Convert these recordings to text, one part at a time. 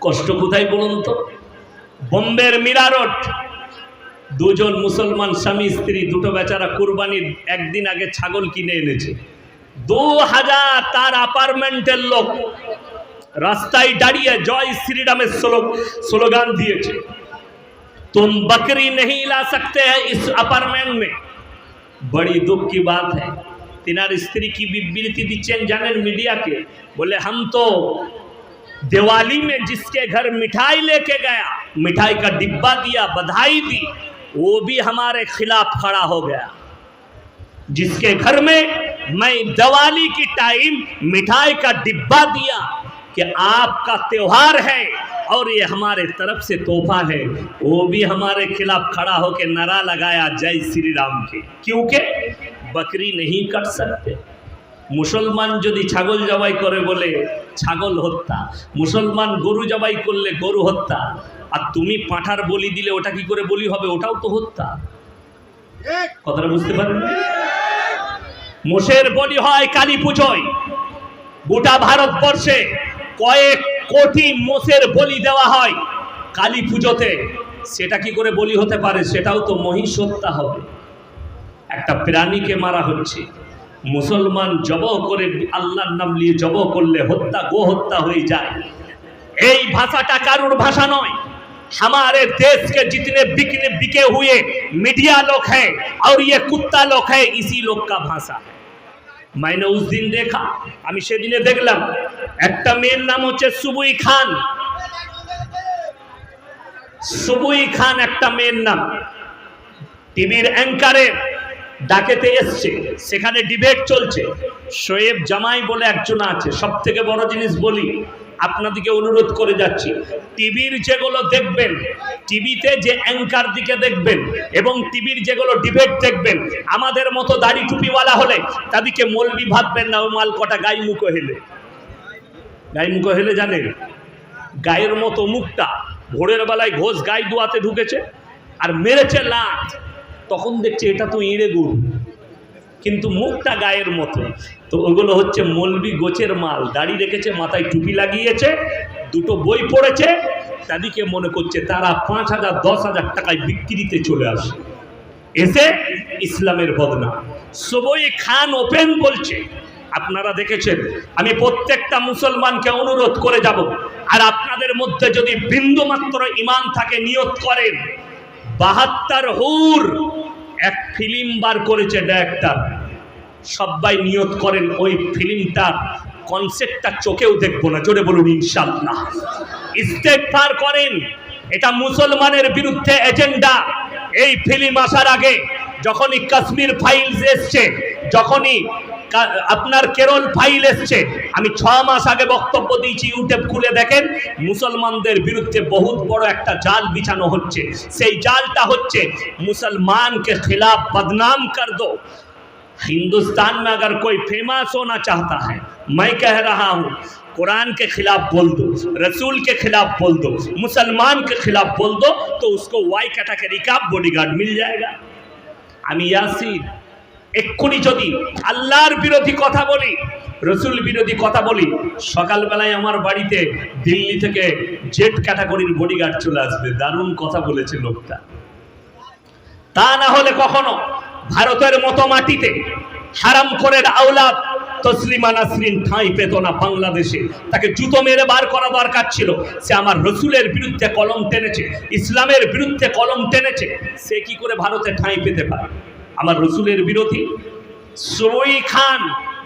কষ্ট কোথায় বলুন তো বোম্বের মীরা রোড দুজন মুসলমান স্বামী স্ত্রী দুটো বেচারা কুরবানির একদিন আগে ছাগল কিনে এনেছে দু হাজার তার অ্যাপার্টমেন্টের লোক রাস্তায় দাঁড়িয়ে জয় শ্রীরামের স্লোক স্লোগান দিয়েছে तुम बकरी नहीं ला सकते हैं इस अपार्टमेंट में बड़ी दुख की बात है तिनार स्त्री की विवृत्ति दिच्छेन जानेन मीडिया के बोले हम तो दिवाली में जिसके घर मिठाई लेके गया, मिठाई का डिब्बा दिया, बधाई दी, वो भी हमारे खिलाफ खड़ा हो गया। जिसके घर में मैं दिवाली की टाइम मिठाई का डिब्बा दिया कि आपका त्योहार है और ये हमारे तरफ़ से तोहफा है, वो भी हमारे खिलाफ खड़ा होकर नारा लगाया जय श्री राम के। क्योंकि बकरी नहीं कट सकते। মুসলমান যদি ছাগল জবাই করে বলে, ছাগল হত্যা। মুসলমান গরু জবাই করলে গরু হত্যা। আর তুমি পাঁঠার বলি দিলে ওটা কি করে বলি হবে? ওটাও তো হত্যা। কথাটা বুঝতে পারেন মোষের বলি হয় কালী পুজোয়। গোটা ভারতবর্ষে কয়েক কোটি মোষের বলি দেওয়া হয় কালী পুজোতে। সেটা কি করে বলি হতে পারে? সেটাও তো মহিষ হত্যা হবে। একটা প্রাণীকে মারা হচ্ছে। মুসলমান জব করে আল্লাহর নাম নিয়ে জব করলে হত্যা গো হত্যা হয়ে যায় এই ভাষাটা কারুর ভাষা নয় हमारे देश के जितने बिकने बिके हुए मीडिया लोग हैं और ये कुत्ता लोग है इसी लोग का भाषा है मैंने उस दिन देखा আমি সেদিনে দেখলাম একটা মেয়ের নাম হচ্ছে সুবুই খান সুবুই খান একটা মেয়ের নাম টিভির অ্যাঙ্কারে ডাকেতে এসছে, সেখানে ডিবেট চলছে। শোয়েব জামাই বলে একজন আছে সব থেকে বড় জিনিস বলি, আপনাদেরকে অনুরোধ করে যাচ্ছি। টিভির যেগুলো দেখবেন, টিভিতে যে অ্যাঙ্কার দিকে দেখবেন এবং টিভির যেগুলো ডিবেট দেখবেন, আমাদের মতো দাড়ি টুপিওয়ালা হলে তাদেরকে মলবি ভাববেন না, ও মাল কটা গাই মুখো হেলে। গাই মুখো হেলে জানেন গায়ের মতো মুখটা ভোরের বেলায় ঘোষ গাই দোয়াতে ঢুকেছে আর মেরেছে লাট তখন দেখছে এটা তো ইঁড়ে গুড়, কিন্তু মুখটা গায়ের মতো। তো ওগুলো হচ্ছে মলবি গোছের মাল, দাড়ি রেখেছে, মাথায় টুপি লাগিয়েছে, দুটো বই পড়েছে, তাদেরকে মনে করছে তারা পাঁচ হাজার, দশ হাজার টাকায় বিক্রিতে চলে আসে। এসে ইসলামের বদনাম সবই খান ওপেন বলছে। আপনারা দেখেছেন, আমি প্রত্যেকটা মুসলমানকে অনুরোধ করে যাব। আর আপনাদের মধ্যে যদি বিন্দু মাত্র ইমান থাকে, নিয়ত করেন বাহাত্তর হুর। এক ফিল্ম বার করেছে ডাইরেক্টর সবাই নিয়ত করেন ওই ফিল্মটার কনসেপ্টটা চোখেও দেখব না, জোরে বলুন ইনশাল্লাহ ইস্তেকফার করেন, এটা মুসলমানের বিরুদ্ধে এজেন্ডা এই ফিল্ম আসার আগে যখনই কাশ্মীর ফাইলস এসছে, যখনই আপনার কেরল ফাইল এসছে আমি ছ মাস আগে বক্তব্য দিয়েছি ইউটিউব খুলে দেখেন মুসলমানদের বিরুদ্ধে বহুত বড় একটা জাল বিছানো হচ্ছে সেই জালটা হচ্ছে मुसलमान के खिलाफ बदनाम कर दो हिंदुस्तान में अगर कोई फेमस होना चाहता है मैं कह रहा हूँ कुरान के खिलाफ बोल दो रसूल के खिलाफ बोल दो मुसलमान के खिलाफ बोल दो तो उसको वाई कैटेगरी का बॉडीगार्ड मिल जाएगा আমি ইয়াসিন এক্ষুনি যদি আল্লাহর বিরোধী কথা বলি, রসুল বিরোধী কথা বলি, সকালবেলায় আমার বাড়িতে দিল্লি থেকে জেট ক্যাটাগরির বডিগার্ড চলে আসবে। দারুণ কথা বলেছে লোকটা। তা না হলে কখনো ভারতের মতো মাটিতে হারাম করে আওলাদ তসলিমা নাসরিন ঠাঁই পেত না বাংলাদেশে। তাকে জুতো মেরে বার করা দরকার ছিল। সে আমার রসুলের বিরুদ্ধে কলম টেনেছে, ইসলামের বিরুদ্ধে কলম টেনেছে। সে কি করে ভারতে ঠাঁই পেতে পারে? আমার রসুলের বিরোধী। সই খান,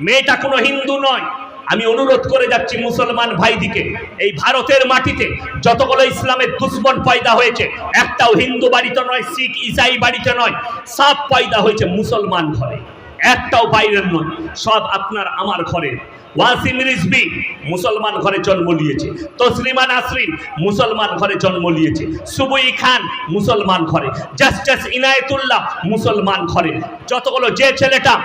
মেয়েটা কোনো হিন্দু নয়। আমি অনুরোধ করে যাচ্ছি মুসলমান ভাইদিকে, এই ভারতের মাটিতে যতগুলো ইসলামের দুশ্মন পয়দা হয়েছে, একটাও হিন্দু বাড়িতে নয়, শিখ, ইসাই বাড়িতে নয়, সব পয়দা হয়েছে মুসলমান ঘরে। একটাও বাইরের নয় সব আপনার আমার ঘরে। ওয়াসিম রিজবি মুসলমান ঘরে জন্ম নিয়েছে। তসলিমা নাসরিন মুসলমান ঘরে জন্ম নিয়েছে। সুবুই খান মুসলমান ঘরে। জাস্টিস ইনায়েতুল্লাহ মুসলমান ঘরে। যতগুলো যে ছেলেটা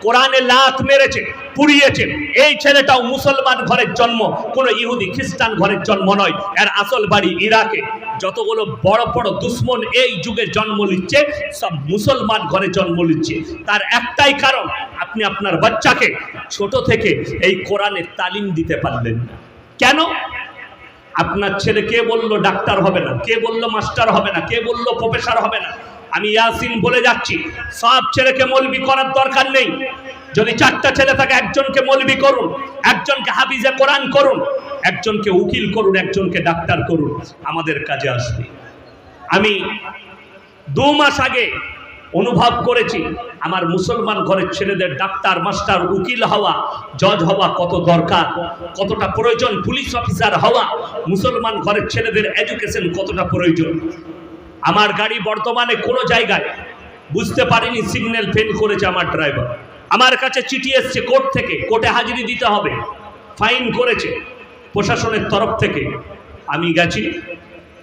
কোরআনে লাত মেরেছে পুড়িয়েছে এই ছেলেটাও মুসলমান ঘরের জন্ম, কোনো ইহুদি খ্রিস্টান ঘরের জন্ম নয়। এর আসল বাড়ি ইরাকে। যতগুলো বড় বড় দুশ্মন এই যুগে জন্ম নিচ্ছে, সব মুসলমান ঘরে জন্ম নিচ্ছে। তার একটাই কারণ, আপনি আপনার বাচ্চাকে ছোট থেকে এই কোরআনের তালিম দিতে পারলেন না। কেন? আপনার ছেলে কে বলল ডাক্তার হবে না? কে বলল মাস্টার হবে না? কে বলল প্রফেসর হবে না? আমি ইয়াসিন বলে যাচ্ছি। সব ছেলেকে মলবি করার দরকার নেই। যদি চারটা ছেলে থাকে, একজনকে মলবি করুন, একজনকে হাফিজে কোরআন করুন, একজনকে উকিল করুন, একজনকে ডাক্তার করুন, আমাদের কাজে আসবে। আমি দু মাস আগে অনুভব করেছি, আমার মুসলমান ঘরের ছেলেদের ডাক্তার, মাস্টার, উকিল হওয়া, জজ হওয়া কত দরকার, কতটা প্রয়োজন, পুলিশ অফিসার হওয়া, মুসলমান ঘরের ছেলেদের এডুকেশন কতটা প্রয়োজন। আমার গাড়ি বর্তমানে কোনো জায়গায়, বুঝতে পারিনি সিগন্যাল ফেল করেছে আমার ড্রাইভার আমার কাছে চিঠি এসছে কোর্ট থেকে, কোর্টে হাজিরি দিতে হবে। ফাইন করেছে প্রশাসনের তরফ থেকে। আমি গেছি।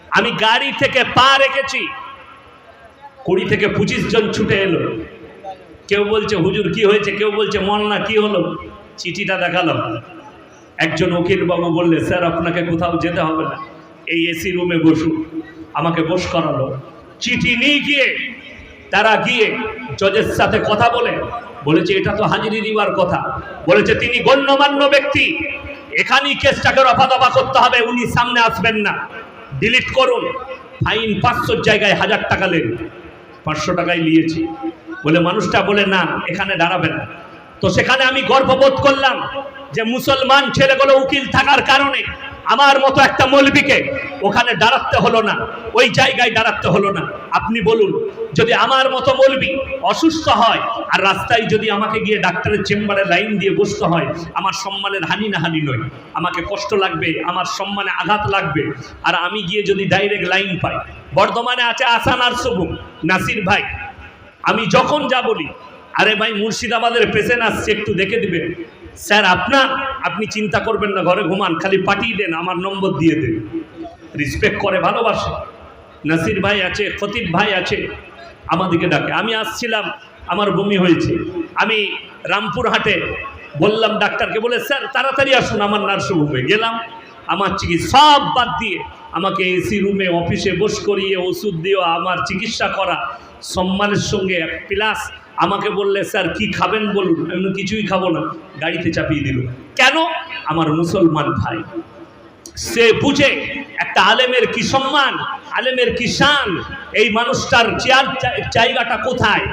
আমি গাড়ি থেকে পা রেখেছি। কুড়ি থেকে পঁচিশ জন ছুটে এলো। কেউ বলছে, হুজুর, কি হয়েছে? কেউ বলছে, মলনা, কি হলো? চিঠিটা দেখালাম। একজন উকিল বাবু বললে, স্যার, আপনাকে কোথাও যেতে হবে না। এই এসি রুমে বসুন। আমাকে বস করালো। চিঠি নিয়ে গিয়ে, তারা গিয়ে জজের সাথে কথা বলে বলেছে, এটা তো হাজিরি দিবার কথা। বলেছে, তিনি গণ্যমান্য ব্যক্তি। এখানেই কেসটাকে রফা করতে হবে, উনি সামনে আসবেন না। ডিলিট করুন। ফাইন পাঁচশোর জায়গায় হাজার টাকা নেন পাঁচশো টাকায় নিয়েছি। বলে মানুষটা বলে না, এখানে দাঁড়াবে না। তো সেখানে আমি গর্ববোধ করলাম যে মুসলমান ছেলেগুলো উকিল থাকার কারণে আমার মতো একটা মৌলবীকে ওখানে দাঁড়াতে হলো না, ওই জায়গায় দাঁড়াতে হলো না। আপনি বলুন, যদি আমার মতো মৌলবী অসুস্থ হয় আর রাস্তায় যদি আমাকে গিয়ে ডাক্তারের চেম্বারে লাইন দিয়ে বসতে হয়, আমার সম্মানের হানি না হানি নয়। আমাকে কষ্ট লাগবে, আমার সম্মানে আঘাত লাগবে। আর আমি গিয়ে যদি ডাইরেক্ট লাইন পাই, বর্ধমানে আছে আসান আর শুভম নাসির ভাই, আমি যখন যা বলি, আরে ভাই মুর্শিদাবাদের পেশেন্ট আসছে, একটু দেখে দিবেন। স্যার আপনার আপনি চিন্তা করবেন না, ঘরে ঘুমান, খালি পাঠিয়ে দেন, আমার নম্বর দিয়ে দেন। রিসপেক্ট করে, ভালোবাসে। নাসির ভাই আছে, খতিব ভাই আছে, আমাদেরকে ডাকে। আমি আসছিলাম, আমার বমি হয়েছে। আমি রামপুরহাটে বললাম ডাক্তারকে, বলে, স্যার, তাড়াতাড়ি আসুন, আমার নার্সিংহোমে। গেলাম, আমার চিকিৎসা সব বাদ দিয়ে আমাকে এসি রুমে, অফিসে বস করিয়ে ওষুধ দিও আমার চিকিৎসা করা, সম্মানের সঙ্গে প্লাস আমাকে বললে, স্যার, কি খাবেন বলুন? আমি কিছুই খাব না। গাড়িতে চাপিয়ে দিল। কেন? আমার মুসলমান ভাই। সে বুঝে, একটা আলেমের কি সম্মান, আলেমের কি শান, এই মানুষটার চেয়ার জায়গাটা কোথায়?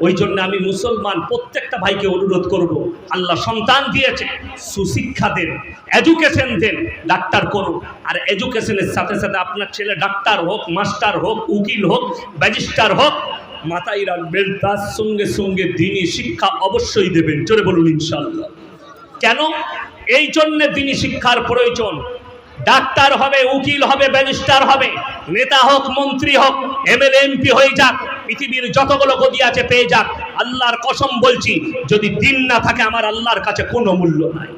ওই জন্য আমি মুসলমান প্রত্যেকটা ভাইকে অনুরোধ করব, আল্লাহ সন্তান দিয়েছে, সুশিক্ষা দেন এডুকেশন দেন, ডাক্তার করুন। আর এডুকেশনের সাথে সাথে আপনার ছেলে ডাক্তার হোক, মাস্টার হোক, উকিল হোক, ব্যারিস্টার হোক মাথায় রাখবেন, তার সঙ্গে সঙ্গে দিনই শিক্ষা অবশ্যই দেবেন। জোরে বলুন ইনশাল্লাহ কেন? এই জন্যে দিনই শিক্ষার প্রয়োজন। ডাক্তার হবে, উকিল হবে, ব্যারিস্টার হবে, নেতা হোক, মন্ত্রী হোক, এমএলএ, এমপি হয়ে যাক, পৃথিবীর যতগুলো গদি আছে পেয়ে যাক। আল্লাহর কসম বলছি, যদি দিন না থাকে, আমার আল্লাহর কাছে কোনো মূল্য নাই।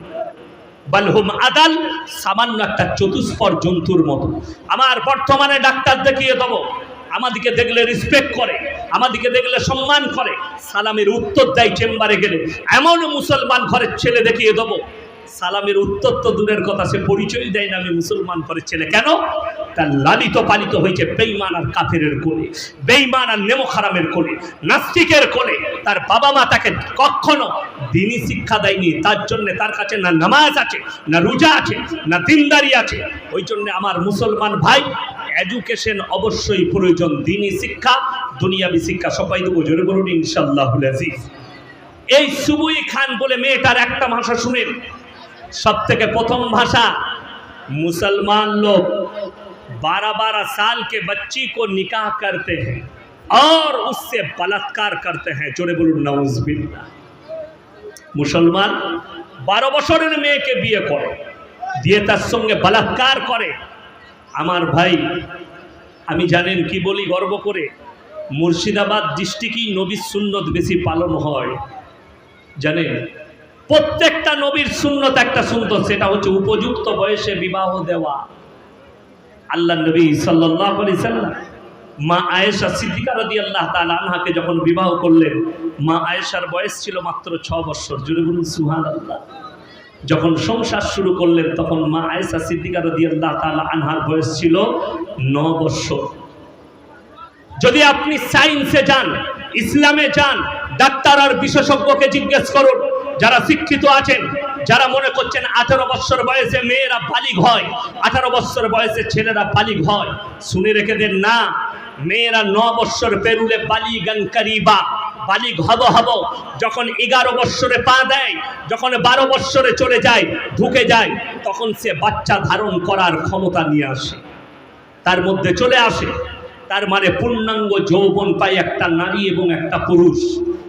বালহুম আদাল, সামান্য একটা চতুষ্পর জন্তুর মতো। আমার বর্তমানে ডাক্তার দেখিয়ে দেবো। আমাদিকে দেখলে রেসপেক্ট করে। আমাদিকে দেখলে সম্মান করে। সালামের উত্তর দেয় চেম্বারে গেলে। এমন মুসলমান ঘরের ছেলে দেখিয়ে দেবো। সালামের উত্তর তো দূরের কথা, সে পরিচয় দেয় না আমি মুসলমান ঘরের ছেলে। কেন? তার লালিত পালিত হয়েছে বেইমান আর কাফেরের কোলে বেইমান আর নেমোখারামের কোলে, নাস্তিকের কোলে। তার বাবা মা তাকে কখনো দিনই শিক্ষা দেয়নি, তার জন্য তার কাছে না নামাজ আছে, না রোজা আছে, না দিনদারি আছে। ওই জন্য আমার মুসলমান ভাই, এডুকেশন অবশ্যই প্রয়োজন দিনই শিক্ষা, দুনিয়াবি শিক্ষা, সবাই দেবো, জোরে বলুন ইনশাল্লাহ আজিজ। এই সুবুই খান বলে মেয়েটার একটা ভাষা শুনেন। সব থেকে প্রথম ভাষা, মুসলমান লোক। बारह बारह साल के बच्ची को निकाह करते हैं और उससे बलात्कार करते हैं जोरे बोलून नाउजबिल्ला মুসলমান বারো বছরের মেয়েকে বিয়ে করে দিয়ে তার সঙ্গে বলাৎকার করে আমার ভাই আমি জানেন কি বলি গর্ব করে মুর্শিদাবাদ ডিস্ট্রিক্টই নবী সুন্নত বেশি পালন হয় জানেন প্রত্যেকটা নবীর সুন্নত একটা সুন্নত সেটা হচ্ছে উপযুক্ত বয়সে বিবাহ দেওয়া আল্লাহ নবী সাল্লাহ সাল্লাম মা আয়েশা সিদ্দিকা রদি আল্লাহ তালা আনহাকে যখন বিবাহ করলেন, মা আয়েশার বয়স ছিল মাত্র ছ বছর। জুড়ে বলুন সুহান আল্লাহ যখন সংসার শুরু করলেন, তখন মা আয়েশা সিদ্দিকা রদি আল্লাহ তালা আনহার বয়স ছিল ন বছর। যদি আপনি সায়েন্সে যান, ইসলামে যান, ডাক্তার আর বিশেষজ্ঞকে জিজ্ঞেস করুন, যারা শিক্ষিত আছেন যারা মনে করছেন আঠারো বছর বয়সে মেয়েরা বালিগ হয়, আঠারো বছর বয়সে ছেলেরা বালিগ হয়, শুনে রেখে দেন, না, মেয়েরা ন বছর পেরুলে পালি বালিগান করিবা, বালিগ হব হব। যখন এগারো বৎসরে পা দেয়, যখন বারো বৎসরে চলে যায়, ঢুকে যায়, তখন সে বাচ্চা ধারণ করার ক্ষমতা নিয়ে আসে। তার মধ্যে চলে আসে। তার মানে পূর্ণাঙ্গ যৌবন পায় একটা নারী এবং একটা পুরুষ।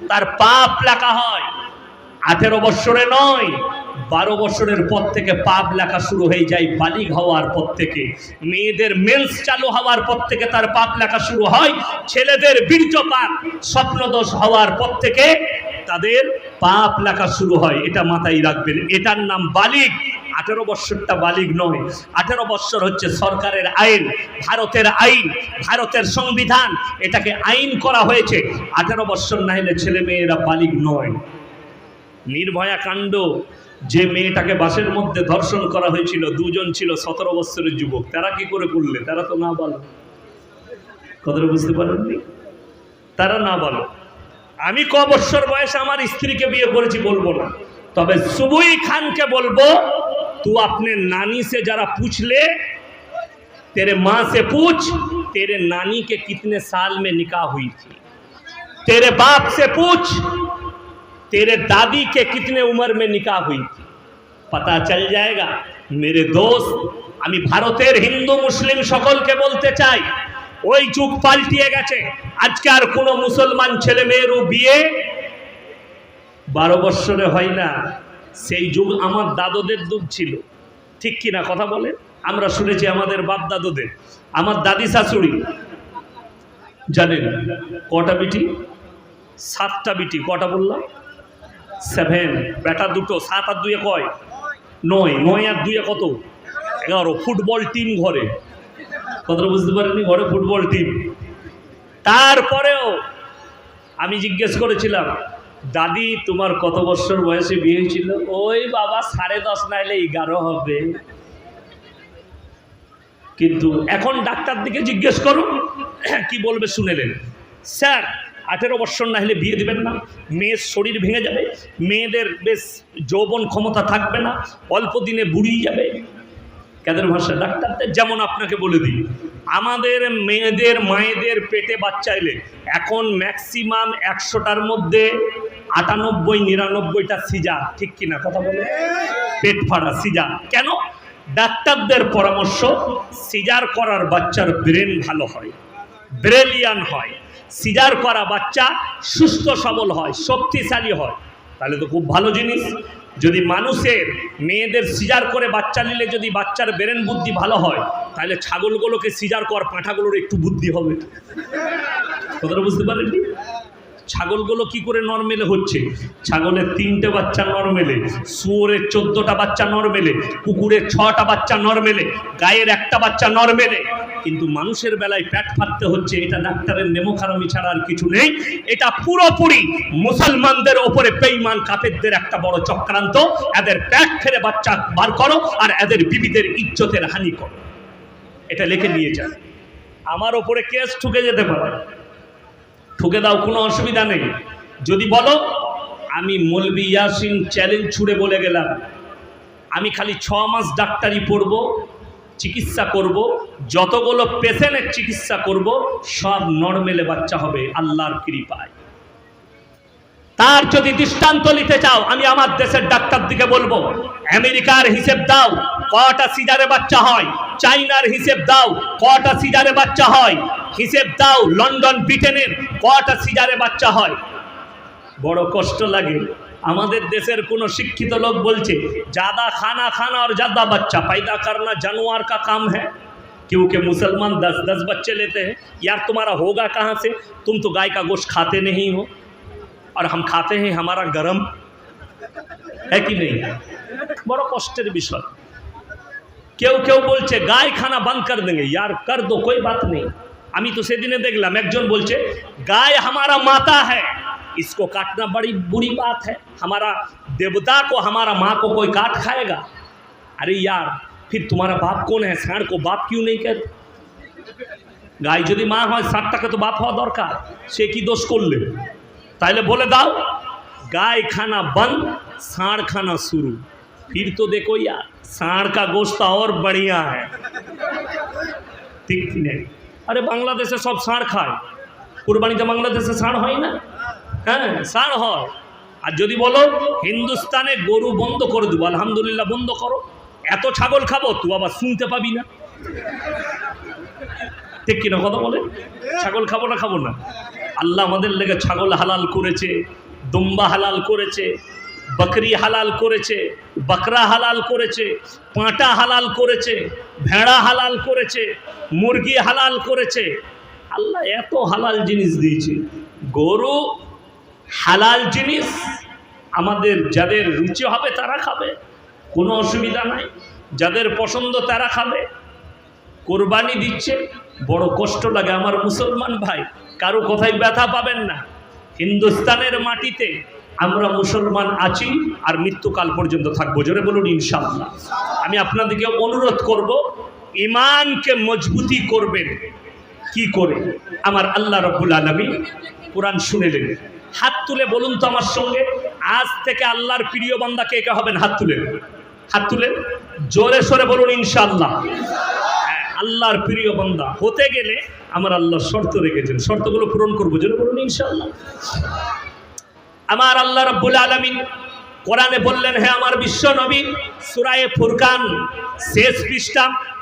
তার পাপ লেখা হয় আঠেরো বৎসরে নয়, বারো বছরের পর থেকে পাপ লেখা শুরু হয়ে যায়, বালিগ হওয়ার পর থেকে। মেয়েদের মেন্স চালু হওয়ার পর থেকে তার পাপ লেখা শুরু হয়, ছেলেদের বীর্যপাত, স্বপ্নদোষ হওয়ার পর থেকে তাদের পাপ লেখা শুরু হয়। এটা মাথায় রাখবেন। এটার নাম বালিগ। আঠেরো বৎসরটা বালিগ নয়। আঠেরো বৎসর হচ্ছে সরকারের আইন, ভারতের আইন, ভারতের সংবিধান। এটাকে আইন করা হয়েছে। আঠেরো বৎসর না হলে ছেলে মেয়েরা বালিগ নয়। নির্ভয়া কাণ্ড যে মেয়েটাকে বাসের মধ্যে ধর্ষণ করা হয়েছিল, দুজন ছিল সতেরো বছরের যুবক। তারা কি করে করলে? তারা তো না বলো। কথাটা বুঝতে পারেননি? তারা না বলো। আমি ক বৎসর বয়সে আমার স্ত্রীকে বিয়ে করেছি বলব না। তবে সুবুই খানকে বলব, তু আপনি নানি সে যারা পুছলে, তেরে মা সে পুছ, তেরে নানি কে সাল মে নিকা হুই থি। তেরে বাপ সে পুছ तेरे दादी के कितने उम्र में निकाह हुई थी पता चल जाएगा मेरे दोस्त আমি ভারতের হিন্দু মুসলিম সকলকে বলতে চাই ওই যুগ পাল্টিয়ে গেছে আজকে আর কোনো মুসলমান ছেলে মেয়েরও বিয়ে বারো বৎসরে হয় না সেই যুগ আমার দাদুদের যুগ ছিল ঠিক কি না কথা বলে আমরা শুনেছি আমাদের বাপ দাদুদের আমার দাদি শাশুড়ি জানেন কটা বিটি সাতটা বিটি কটা বললাম সেভেন বেটা দুটো, সাত আর দুয়ে কয়? নয় নয় আর দুয়ে কত? এগারো, ফুটবল টিম ঘরে। কথাটা বুঝতে পারিনি ঘরে ফুটবল টিম তারপরেও আমি জিজ্ঞেস করেছিলাম, দাদি, তোমার কত বছর বয়সে বিয়ে হয়েছিল? ওই বাবা সাড়ে দশ নাইলে এগারো হবে। কিন্তু এখন ডাক্তার দিকে জিজ্ঞেস করুন কি বলবে শুনেলেন স্যার আঠেরো বৎসর না হলে বিয়ে দিবেন না। মেয়ের শরীর ভেঙে যাবে, মেয়েদের বেশ যৌবন ক্ষমতা থাকবে না, অল্প দিনে বুড়িয়ে যাবে। কাদের ভাষা ডাক্তারদের যেমন আপনাকে বলে দিই, আমাদের মেয়েদের, মায়েদের পেটে বাচ্চা এলে এখন ম্যাক্সিমাম একশোটার মধ্যে আটানব্বই, নিরানব্বইটা সিজা, ঠিক কিনা কথা বলে? পেট ফাড়া সিজা। কেন? ডাক্তারদের পরামর্শ, সিজার করার বাচ্চার ব্রেন ভালো হয়, ব্রেলিয়ান হয়। সিজার করা বাচ্চা সুস্থ, সবল হয়, শক্তিশালী হয়। তাহলে তো খুব ভালো জিনিস। যদি মানুষের, মেয়েদের সিজার করে বাচ্চা নিলে যদি বাচ্চার ব্রেন বুদ্ধি ভালো হয়, তাহলে ছাগলগুলোকে সিজার কর, পাঁঠাগুলোর একটু বুদ্ধি হবে। কথাটা বুঝতে পারেননি? ছাগলগুলো কি করে নর্মেলে হচ্ছে? ছাগলের তিনটে বাচ্চা নর্মেলে শুয়োরের চোদ্দটা বাচ্চা নর্মেলে কুকুরের ছটা বাচ্চা নর্মেলে গায়ের একটা বাচ্চা নর্মেলে কিন্তু মানুষের বেলায় প্যাট ফাটতে হচ্ছে, এটা ডাক্তারের নেমোখারামি ছাড়া আর কিছু নেই। এটা পুরোপুরি মুসলমানদের ওপরে বেইমান কাপেরদের একটা বড় চক্রান্ত। এদের প্যাট ফেরে বাচ্চা বার করো আর এদের বিবিদের ইজ্জতের হানি করো। এটা লিখে নিয়ে যান। আমার ওপরে কেস ঠুকে যেতে পারে। ঠুকে দাও, কোনো অসুবিধা নেই। যদি বলো, আমি মলবি ইয়াসিন চ্যালেঞ্জ ছুড়ে বলে গেলাম। আমি খালি ছ মাস ডাক্তারি পড়ব চিকিৎসা করব, যতগুলো পেশেন্টের চিকিৎসা করব, সব নর্মেলে বাচ্চা হবে আল্লাহর কৃপায়। তার যদি দৃষ্টান্ত নিতে চাও, আমি আমার দেশের ডাক্তার দিকে বলব, আমেরিকার হিসেব দাও, কটা সিজারে বাচ্চা হয়, চাইনার হিসেব দাও, কটা সিজারে বাচ্চা হয়, হিসেব দাও, লন্ডন, ব্রিটেনের কটা সিজারে বাচ্চা হয়। বড় কষ্ট লাগে। আমাদের দেশের কোন শিক্ষিত লোক বলছে ज़्यादा खाना खाना और ज़्यादा बच्चा पैदा करना जानवर का काम है क्योंकि मुसलमान दस दस बच्चे लेते हैं यार तुम्हारा होगा कहाँ से तुम तो गाय का गोश्त खाते नहीं हो और हम खाते हैं हमारा गरम है कि नहीं बड़ो कष्टर विषय क्यों क्यों बोलचे गाय खाना बंद कर देंगे यार कर दो कोई बात नहीं আমি তো সেদিনে एक जो बोलचे गाय हमारा माता है इसको काटना बड़ी बुरी बात है हमारा देवता को हमारा माँ को कोई काट खाएगा अरे यार फिर तुम्हारा बाप कौन है ষাঁড় को बाप क्यों नहीं कहते গাই যদি মা হয় ষাটটাকে তো বাপ হওয়া দরকার সে কি দোষ করলে তাইলে বলে দাও গায়ে খানা বন্ধ ষাঁড় খানা শুরু फिर तो देखो यार साढ़ का गोश्त और बढ़िया है ঠিক নেই আরে বাংলাদেশে সব ষাঁড় খায় কুরবানিতে বাংলাদেশে ষাঁড় হয় না হ্যাঁ ষাঁড় হয়। আর যদি বলো, হিন্দুস্তানে গরু বন্ধ করে দেবো, আলহামদুলিল্লাহ বন্ধ করো। এত ছাগল খাব, তুই আবার শুনতে পাবি না। ঠিক কিনা কথা বলে? ছাগল খাব না খাব না। আল্লাহ আমাদের লেগে ছাগল হালাল করেছে, দুম্বা হালাল করেছে, বকরি হালাল করেছে, বকরা হালাল করেছে, পাঁটা হালাল করেছে, ভেড়া হালাল করেছে, মুরগি হালাল করেছে। আল্লাহ এত হালাল জিনিস দিয়েছে। গরু হালাল জিনিস আমাদের যাদের রুচি হবে তারা খাবে, কোনো অসুবিধা নাই। যাদের পছন্দ তারা খাবে। কোরবানি দিচ্ছে, বড় কষ্ট লাগে। আমার মুসলমান ভাই, কারও কোথায় ব্যথা পাবেন না। হিন্দুস্তানের মাটিতে আমরা মুসলমান আছি আর মৃত্যুকাল পর্যন্ত থাকব। জোরে বলুন, ইনশাআল্লাহ। আমি আপনাদেরকে অনুরোধ করব ইমানকে মজবুতি করবেন। কি করে? আমার আল্লাহ রব্বুল আলমী কোরআন শুনেলেন হাত তুলে বলুন তো আমার সঙ্গে আজ থেকে আল্লাহর প্রিয় বান্দা কে কে হবেন? হাত তুলে। হাত তুলে। জোরে সরে বলুন ইনশাআল্লাহ। হ্যাঁ, আল্লাহর প্রিয় বান্দা। হতে গেলে আমার আল্লাহ শর্ত রেখেছেন। শর্তগুলো পূরণ করব। জোরে বলুন ইনশাআল্লাহ। আমার আল্লাহ রাব্বুল আলামিন কোরআনে বললেন হে আমার বিশ্ব নবী সূরায়ে ফুরকান শেষ পৃষ্ঠা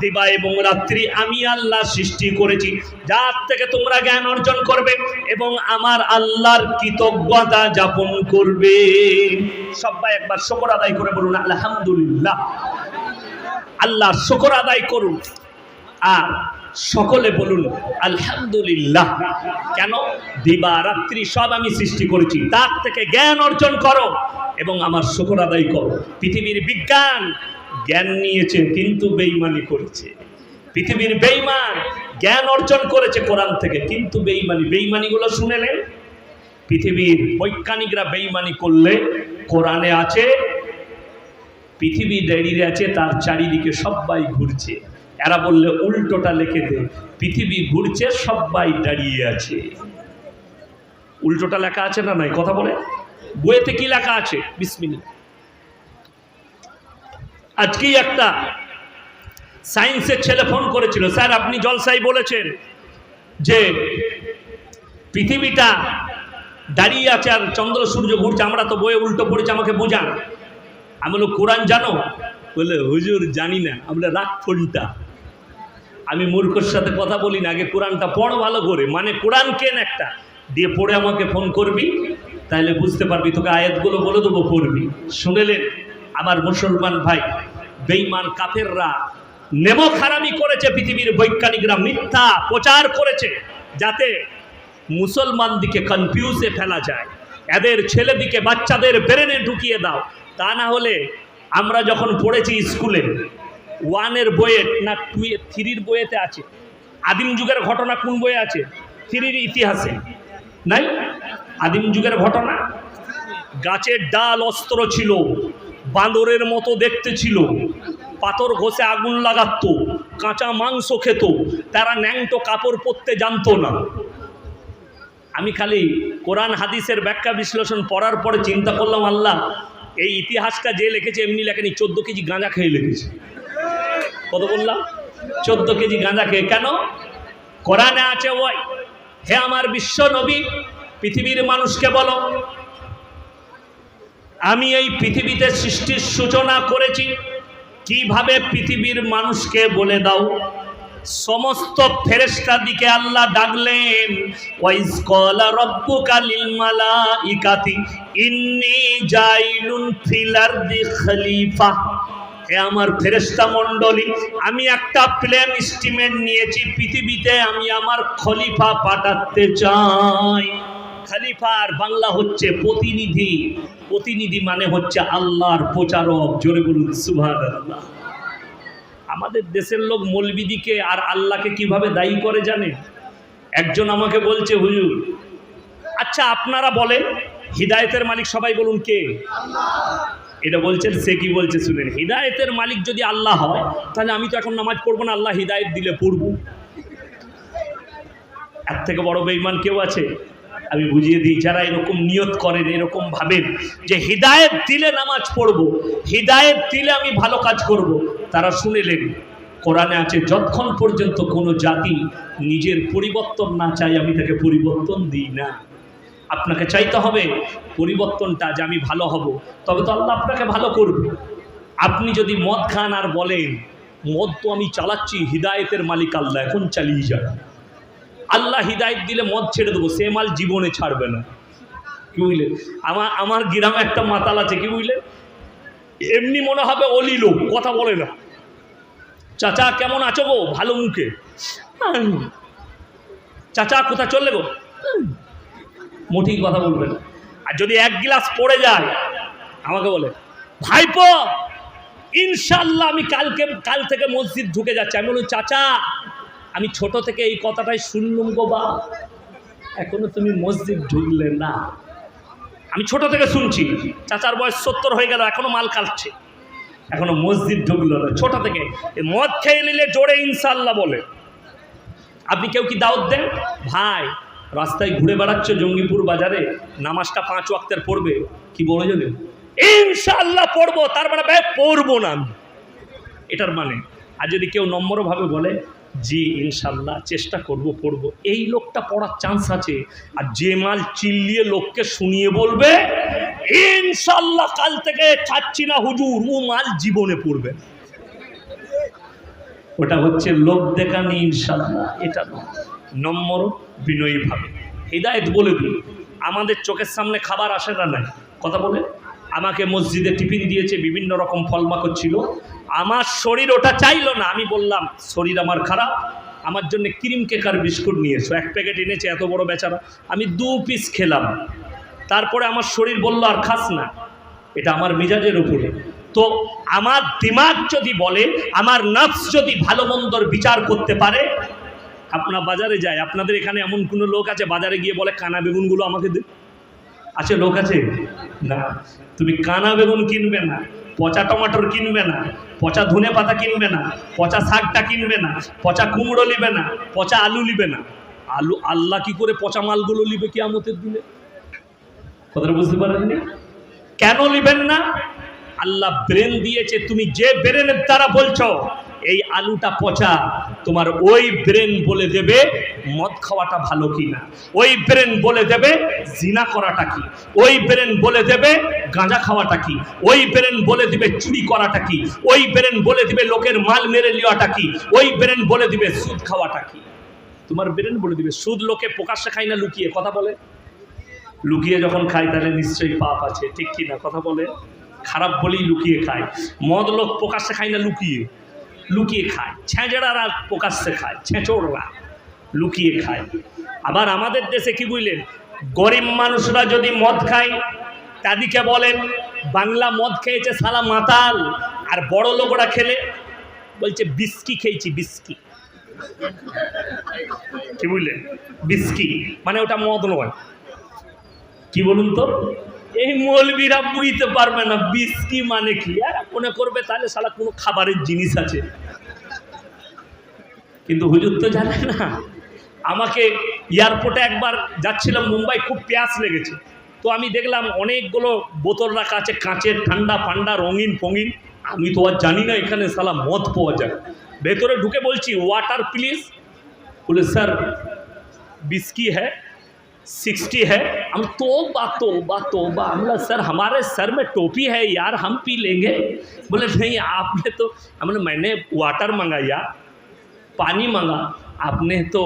দিবা এবং রাত্রি আমি আল্লাহ সৃষ্টি করেছি। যার থেকে তোমরা জ্ঞান অর্জন করবে এবং আমার আল্লাহর কৃতজ্ঞতা যাপন করবে। সবাই একবার শুকর আদায় করে বলুন, আলহামদুলিল্লাহ। আল্লাহর শুকর আদায় করুন। আর সকলে বলুন, আলহামদুলিল্লাহ। কেন? দিবা রাত্রি সব আমি সৃষ্টি করেছি। তার থেকে জ্ঞান অর্জন করো এবং আমার শুকর আদায় করো। পৃথিবীর বিজ্ঞান জ্ঞান নিয়েছে কিন্তু বেইমানি করেছে। পৃথিবীর বেইমান জ্ঞান অর্জন করেছে কোরআন থেকে, কিন্তু বেইমানি বেইমানিগুলো শুনেলেন পৃথিবীর বৈজ্ঞানিকরা বেইমানি করলে কোরআনে আছে, পৃথিবী দাঁড়িয়ে আছে, তার চারিদিকে সবাই ঘুরছে। এরা বললে উল্টোটা লিখে দে, পৃথিবী ঘুরছে, সবাই দাঁড়িয়ে আছে। উল্টোটা লেখা আছে না নাই? কথা বলে? বইয়েতে কি লেখা আছে? বিসমিনি আজকেই একটা সায়েন্সের ছেলে ফোন করেছিল, স্যার, আপনি জলসাই বলেছেন যে পৃথিবীটা দাঁড়িয়ে আছে আর চন্দ্র সূর্য ঘুরছে, আমরা তো বইয়ে উল্টো পড়েছে, আমাকে বোঝান। আমি বলল কোরআন জানো? বলে হুজুর, জানি না। আমরা রাখ ফোনটা। আমি মূর্খর সাথে কথা বলি না, আগে কোরআনটা পড় ভালো করে। মানে কোরআন কেন একটা? দিয়ে পড়ে আমাকে ফোন করবি তাহলে বুঝতে পারবি, তোকে আয়াতগুলো বলে দেবো পড়বি। শুনেলেন? আমার মুসলমান ভাই বেইমান কাফেররা নেমো খারামি করেছে পৃথিবীর বৈজ্ঞানিকরা, মিথ্যা প্রচার করেছে যাতে মুসলমান দিকে কনফিউজে ফেলা যায়। এদের ছেলেদিকে বাচ্চাদের ব্রেনে ঢুকিয়ে দাও। তা না হলে আমরা যখন পড়েছি স্কুলে ওয়ানের বইয়ে, না টু থ্রির বইয়েতে আছে। আদিম যুগের ঘটনা কোন বইয়ে আছে? থ্রির ইতিহাসে। নাই? আদিম যুগের ঘটনা? গাছের ডাল অস্ত্র ছিল। বাঁদরের মতো দেখতে ছিল। পাথর ঘষে আগুন লাগাতো, কাঁচা মাংস খেত, তারা ন্যাংটো কাপড় পরতে জানতো না। আমি খালি কোরআন হাদিসের ব্যাখ্যা বিশ্লেষণ পড়ার পরে চিন্তা করলাম, আল্লাহ, এই ইতিহাসটা যে লিখেছে, এমনি লেখেনি, চোদ্দ কেজি গাঁজা খেয়ে লিখেছে। কত বললাম? চোদ্দ কেজি গাঁজা খেয়ে। কেন? কোরআনে আছে, ওই, হে আমার বিশ্ব নবী, পৃথিবীর মানুষকে বলো আমি এই পৃথিবীতে সৃষ্টির সূচনা করেছি। কীভাবে পৃথিবীর মানুষকে বলে দাও? সমস্ত ফেরেশতা দিকে আল্লাহ ডাকলেন খলিফা। হে আমার ফেরেস্তা মণ্ডলী, আমি একটা প্লেন স্টিমেন্ট নিয়েছি, পৃথিবীতে আমি আমার খলিফা পাঠাতে চাই। খলিফার বাংলা হচ্ছে প্রতিনিধি। প্রতিনিধি মানে হচ্ছে আল্লাহর প্রচারক, জোরে বলুন সুভান আল্লাহ আমাদের দেশের লোক মলবিদিকে আর আল্লাহকে কীভাবে দায়ী করে জানে? একজন আমাকে বলছে, হুজুর আচ্ছা আপনারা বলেন, হিদায়তের মালিক সবাই বলুন কে? এটা বলছেন, সে কি বলছে শুনেন, হিদায়তের মালিক যদি আল্লাহ হয়, তাহলে আমি তো এখন নামাজ পড়ব না, আল্লাহ হিদায়ত দিলে পড়ব। এর থেকে বড় বেইমান কেউ আছে? আমি বুঝিয়ে দিই, যারা এরকম নিয়ত করেন, এরকম ভাবেন যে হিদায়ত দিলে নামাজ পড়ব হিদায়ত দিলে আমি ভালো কাজ করব, তারা শুনেলেন, কোরআনে আছে, যতক্ষণ পর্যন্ত কোনো জাতি নিজের পরিবর্তন না চাই আমি তাকে পরিবর্তন দিই না। আপনাকে চাইতে হবে, পরিবর্তনটা যে আমি ভালো হব, তবে তো আল্লাহ আপনাকে ভালো করবে। আপনি যদি মদ খান আর বলেন, মদ তো আমি চালাচ্ছি, হিদায়তের মালিক আল্লাহ, এখন চালিয়ে যান। আল্লাহ হিদায়ত দিলে মদ ছেড়ে দেবো, সে মাল জীবনে ছাড়বে না। কি বুঝলেন আমার আমার গ্রামে একটা মাতাল আছে, কি বুঝলেন এমনি মনে হবে অলি লোক, কথা বলে না। চাচা, কেমন আছো গো? ভালো মুখে। চাচা কোথা চললে গো। মোটেই কথা না। আর যদি এক গ্লাস পড়ে যায়, আমাকে বলে, ভাইপো ইনশাল্লাহ আমি কালকে, কাল থেকে মসজিদ ঢুকে যাচ্ছি। আমি বলুন চাচা আমি ছোট থেকে এই কথাটাই শুনলুম গো বা এখনও তুমি মসজিদ ঢুকলে না। আমি ছোট থেকে শুনছি। চাচার বয়স সত্তর হয়ে গেল, এখনও মাল কাটছে এখনও মসজিদ ঢুকলো না, ছোট থেকে। মদ খেয়ে নিলে জোরে ইনশাল্লাহ বলে। আপনি কেউ কি দাওয়াত দেন? ভাই, রাস্তায় ঘুরে বেড়াচ্ছ জঙ্গিপুর বাজারে, নামাজটা পাঁচ ওয়াক্তের পড়বে, কি বলে যাবে ইনশাল্লাহ পড়ব, তার মানে ভাই পড়ব না আমি। এটার মানে। আর যদি কেউ নম্রভাবে বলে জি, ইনশাল্লাহ, চেষ্টা করব পড়ব এই লোকটা পড়ার চান্স আছে। আর যে মাল চিল্লিয়ে লোককে শুনিয়ে বলবে, ইনশাল্লাহ কাল থেকে ছাড়ছি না হুজুর, ও মাল জীবনে পড়বে ওটা হচ্ছে লোক দেখানি ইনশাল্লাহ, এটা নয় নম্র বিনয়ী ভাবে। হৃদায়ত বলে দিই, আমাদের চোখের সামনে খাবার আসে না নাই? কথা বলে? আমাকে মসজিদে টিফিন দিয়েছে, বিভিন্ন রকম ফলমাকড় ছিল। আমার শরীর ওটা চাইলো না, আমি বললাম, শরীর আমার খারাপ, আমার জন্য ক্রিম কেক আর বিস্কুট নিয়ে এসো। এক প্যাকেট এনেছে, এত বড় বেচারা। আমি দু পিস খেলাম। তারপরে আমার শরীর বলল, আর খাস না, এটা আমার মেজাজের উপরে। তো আমার দিমাগ যদি বলে, আমার নফস যদি ভালো মন্দর বিচার করতে পারে, আপনার বাজারে যায়। আপনাদের এখানে এমন কোনো লোক আছে, বাজারে গিয়ে বলে, কানা বেগুনগুলো আমাকে দে। আছে, লোক আছে? না। তুমি কানা বেগুন কিনবে না, পচা টমাটোর কিনবে না, পচা ধনে পাতা কিনবে না, পচা শাকটা কিনবে না, পচা কুমড়ো নিবে না, পচা আলু নিবে না। আলু, আল্লাহ কি করে পচা মালগুলো নিবে কি আমতের দিলে কথাটা বুঝতে পারেননি? কেন নিবেন না? আল্লাহ ব্রেন দিয়েছে, তুমি যে ব্রেনের দ্বারা বলছো এই আলুটা পচা, তোমার ওই ব্রেন বলে দেবে মদ খাওয়াটা ভালো কি না ওই ব্রেন বলে দেবে জিনা করাটা কি? ওই ব্রেন বলে দেবে গাঁজা খাওয়াটা কি? ওই ব্রেন বলে দিবে চুরি করাটা কি? ওই ব্রেন বলে দিবে লোকের মাল মেরে নেওয়াটা কি? ওই ব্রেন বলে দিবে সুদ খাওয়াটা কি? তোমার ব্রেন বলে দিবে, সুদ লোকে প্রকাশ্যে খায় না লুকিয়ে? কথা বলে। লুকিয়ে যখন খায়, তাহলে নিশ্চয়ই পাপ আছে, ঠিক কি না কথা বলে। খারাপ বলেই লুকিয়ে খায়। মদ লোক প্রকাশ্যে খায় না লুকিয়ে? লুকিয়ে খায়। ছেঁচড়ারা প্রকাশ্যে খায়, ছেঁচড়রা লুকিয়ে খায়। আবার আমাদের দেশে কি বুঝলেন? গরিব মানুষরা যদি মদ খায় তাদিকে বলেন, বাংলা মদ খেয়েছে সালা মাতাল, আর বড় লোকরা খেলে? বলছে, বিস্কি খেয়েছি, বিস্কি। কি বুঝলেন? বিস্কি মানে ওটা মদ নয়। কি বলুন তো? এই মৌলবীরা বুঝতে পারবে না বিস্কি মানে কি? আর মনে করবে তাহলে সারা কোনো খাবারের জিনিস আছে। কিন্তু হুজুর তো জানে না। আমাকে এয়ারপোর্টে একবার যাচ্ছিলাম, মুম্বাই খুব প্যাস লেগেছে। তো আমি দেখলাম অনেকগুলো বোতল রাখা আছে, কাঁচের ঠান্ডা ফান্ডা রঙিন ফঙিন। আমি তো আর জানি না এখানে সালা মদ পাওয়া যায়। ভেতরে ঢুকে বলছি ওয়াটার প্লিজ বলে স্যার বিস্কি হ্যাঁ? सिक्सटी है हम तो बा तो बा तो बा हमला सर हमारे सर में टोपी है यार हम पी लेंगे बोले नहीं आपने तो हमने मैंने वाटर मंगाया पानी मांगा आपने तो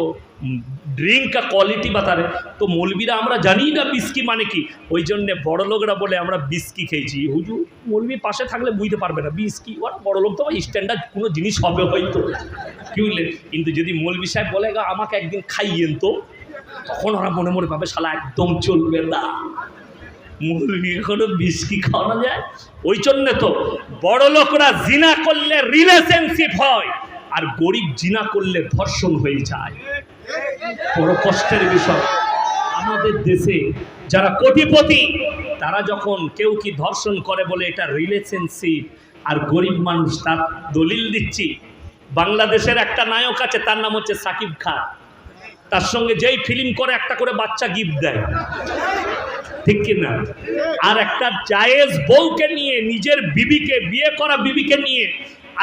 ড্রিঙ্ক কা কোয়ালিটি বাতারে তো মৌলবিরা আমরা জানি না বিস্কি মানে কি ওই জন্যে বড় লোকরা বলে আমরা বিস্কি খেয়েছি হুজুর মৌলবি পাশে থাকলে বুঝতে পারবে না বিস্কি ওরা বড় লোক তো স্ট্যান্ডার্ড কোনো জিনিস হবে হয়তো কি বুঝলেন কিন্তু যদি মৌলবি সাহেব বলে "গা, আমাকে একদিন খাইয়েন তো তখন ওরা মনে মনে ভাবে, শালা, একদম চলবে না। মুরগি কোনো বিস্কি খাওয়ানো যায়? ওই জন্যে তো বড় লোকরা জিনা করলে রিলেশনশিপ হয়, আর গরিব জিনা করলে ধর্ষণ হয়ে যায়। বড় কষ্টের বিষয়। আমাদের দেশে যারা কোটিপতি, তারা যখন কেউ কি ধর্ষণ করে বলে এটা রিলেশনশিপ আর গরিব মানুষ তার দলিল দিচ্ছি। বাংলাদেশের একটা নায়ক আছে, তার নাম হচ্ছে সাকিব খান। তার সঙ্গে যেই ফিল্ম করে, একটা করে বাচ্চা গিফট দেয়। ঠিক কিনা আর একটা জায়েজ বউকে নিয়ে, নিজের বিবিকে, বিয়ে করা বিবিকে নিয়ে,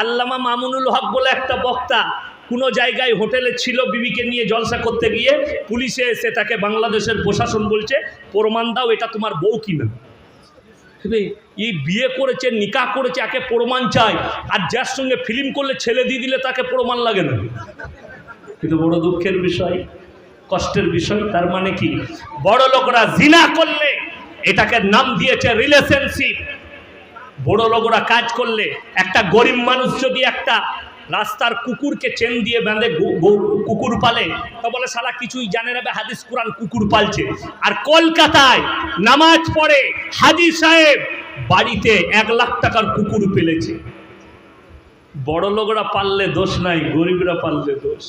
আল্লামা মামুনুল হক বলে একটা বক্তা, কোনো জায়গায় হোটেলে ছিল বিবিকে নিয়ে জলসা করতে গিয়ে, পুলিশে এসে তাকে বাংলাদেশের প্রশাসন বলছে, প্রমাণ দাও এটা তোমার বউ কিনা। এই বিয়ে করেছে নিকা করেছে, একে প্রমাণ চাই। আর যার সঙ্গে ফিল্ম করলে ছেলে দিয়ে দিলে তাকে প্রমাণ লাগে না। কিন্তু বড় দুঃখের বিষয়, কষ্টের বিষয়, তার মানে কি? বড় লোকরা জিনা করলে, এটাকে নাম দিয়েছে রিলেশনশিপ বড় লোকরা কাজ করলে, একটা গরিব মানুষ যদি একটা রাস্তার কুকুরকে চেন দিয়ে বেঁধে কুকুর পালে, তো বলে সারা কিছুই জানে না হাদিস কোরআন কুকুর পালছে। আর কলকাতায় নামাজ পড়ে হাজি সাহেব বাড়িতে এক লাখ টাকার কুকুর পেলেছে। বড় লোকরা পারলে দোষ নাই, গরিবরা পারলে দোষ।